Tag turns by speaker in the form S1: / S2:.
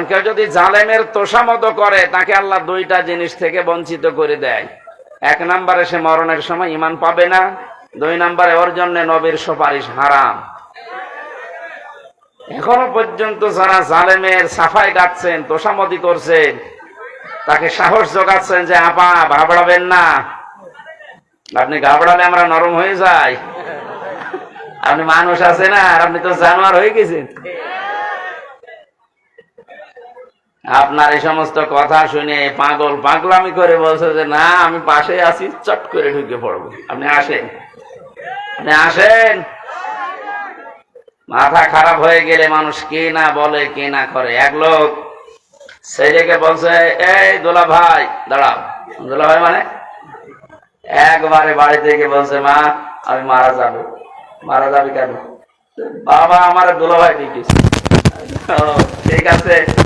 S1: কারণ কেউ যদি জালেমের তোষামত করে, তাকে আল্লাহ দুইটা জিনিস থেকে বঞ্চিত করে দেয়। এক নম্বরে সে মরণের সময় ইমান পাবে না, দুই নম্বরে ওর জন্য নবীর সুপারিশ হারাম। এখনও পর্যন্ত যারা জালেমের সাফাই গাচ্ছেন তোষামতি করছেন, তাকে সাহস জোগাচ্ছেন যে, আপা ভাবড়াবেন না। আপনি ঘাবড়ালে আমরা নরম হয়ে যাই। আপনি মানুষ আছে না আপনি তো জানোয়ার হয়ে গেছেন। আপনার এই সমস্ত কথা শুনে পাগল পাগলামি করে বলছে যে, না, আমি পাশে আছি, চট করে ঢুকে পড়ব। আপনি আসেন। আপনি আসেন। মাথা খারাপ হয়ে গেলে মানুষ কে না বলে, কে না করে। এক লোক ছেলেকে বলছে, এই দোলা ভাই, দাঁড়াও। দোলা ভাই মানে? একবারে বাড়ি থেকে বলছে, মা, আমি মারা যাব। মারা যাবে কেন? বাবা আমার দোলা ভাই ঠিক ঠিক আছে।